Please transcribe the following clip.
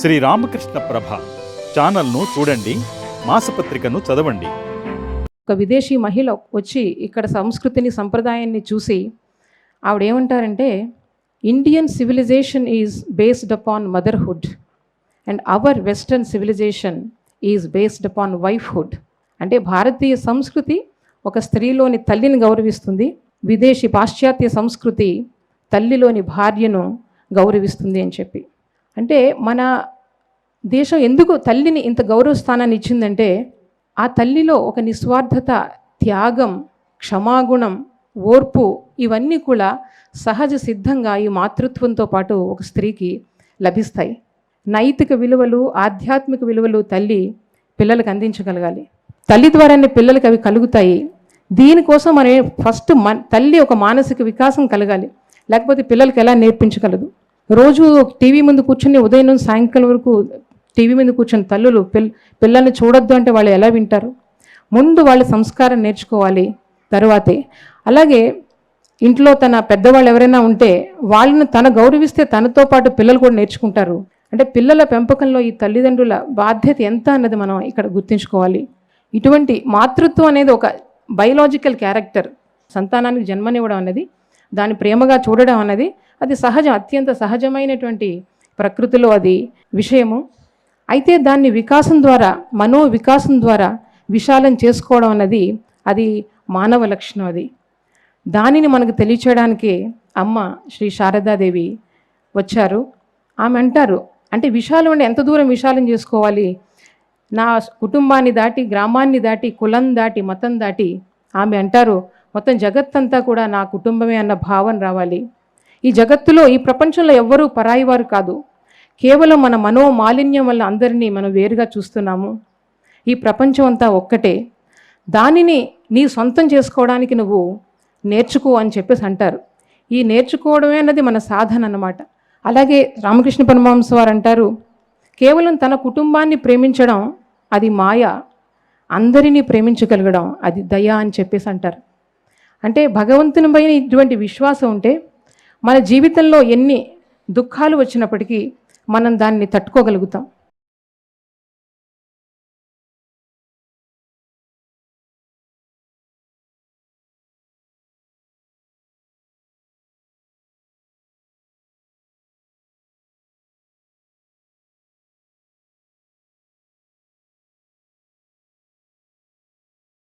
శ్రీ రామకృష్ణ ప్రభ ఛానల్ను చూడండి మాసపత్రికను చదవండి. ఒక విదేశీ మహిళ వచ్చి ఇక్కడ సంస్కృతిని సంప్రదాయాన్ని చూసి ఆవిడ ఏమంటారంటే Indian civilisation is based upon motherhood and our western civilisation is based upon wifehood అంటే భారతీయ సంస్కృతి ఒక స్త్రీలోని తల్లిని గౌరవిస్తుంది విదేశీ పాశ్చాత్య సంస్కృతి తల్లిలోని భార్యను గౌరవిస్తుంది అని చెప్పి. అంటే మన దేశం ఎందుకు తల్లిని ఇంత గౌరవ స్థానాన్ని ఇచ్చిందంటే ఆ తల్లిలో ఒక నిస్వార్థత త్యాగం క్షమాగుణం ఓర్పు ఇవన్నీ కూడా సహజ సిద్ధంగా ఈ మాతృత్వంతో పాటు ఒక స్త్రీకి లభిస్తాయి. నైతిక విలువలు ఆధ్యాత్మిక విలువలు తల్లి పిల్లలకు అందించగలగాలి. తల్లి ద్వారానే పిల్లలకి అవి కలుగుతాయి. దీనికోసం మనం ఫస్ట్ మన తల్లి ఒక మానసిక వికాసం కలగాలి. లేకపోతే పిల్లలకి ఎలా నేర్పించగలదు? రోజు టీవీ ముందు కూర్చుని ఉదయం నుంచి సాయంకాలం వరకు టీవీ మీద కూర్చుని తల్లులు పిల్ పిల్లల్ని చూడొద్దు అంటే వాళ్ళు ఎలా వింటారు? ముందు వాళ్ళ సంస్కారం నేర్చుకోవాలి తరువాతే. అలాగే ఇంట్లో తన పెద్దవాళ్ళు ఎవరైనా ఉంటే వాళ్ళని తన గౌరవిస్తే తనతో పాటు పిల్లలు కూడా నేర్చుకుంటారు. అంటే పిల్లల పెంపకంలో ఈ తల్లిదండ్రుల బాధ్యత ఎంత అన్నది మనం ఇక్కడ గుర్తుంచుకోవాలి. ఇటువంటి మాతృత్వం అనేది ఒక బయలాజికల్ క్యారెక్టర్ సంతానానికి జన్మనివ్వడం అనేది దాన్ని ప్రేమగా చూడడం అన్నది అది సహజం అత్యంత సహజమైనటువంటి ప్రకృతిలో అది విషయము. అయితే దాన్ని వికాసం ద్వారా మనో వికాసం ద్వారా విశాలం చేసుకోవడం అన్నది అది మానవ లక్షణం అది. దానిని మనకు తెలియచేయడానికి అమ్మ శ్రీ శారదాదేవి వచ్చారు. ఆమె అంటారు అంటే విశాలం అంటే ఎంత దూరం విశాలం చేసుకోవాలి? నా కుటుంబాన్ని దాటి గ్రామాన్ని దాటి కులం దాటి మతం దాటి ఆమె అంటారు మొత్తం జగత్తంతా కూడా నా కుటుంబమే అన్న భావన రావాలి. ఈ జగత్తులో ఈ ప్రపంచంలో ఎవ్వరూ పరాయివారు కాదు. కేవలం మన మనో మాలిన్యం వల్ల అందరినీ మనం వేరుగా చూస్తున్నాము. ఈ ప్రపంచం అంతా ఒక్కటే. దానిని నీ సొంతం చేసుకోవడానికి నువ్వు నేర్చుకో అని చెప్పేసి అంటారు. ఈ నేర్చుకోవడమే అన్నది మన సాధన అన్నమాట. అలాగే రామకృష్ణ పరమహంస వారు అంటారు కేవలం తన కుటుంబాన్ని ప్రేమించడం అది మాయ. అందరినీ ప్రేమించగలగడం అది దయ అని చెప్పేసి అంటారు. అంటే భగవంతుని పైన ఇటువంటి విశ్వాసం ఉంటే మన జీవితంలో ఎన్ని దుఃఖాలు వచ్చినప్పటికీ మనం దాన్ని తట్టుకోగలుగుతాం.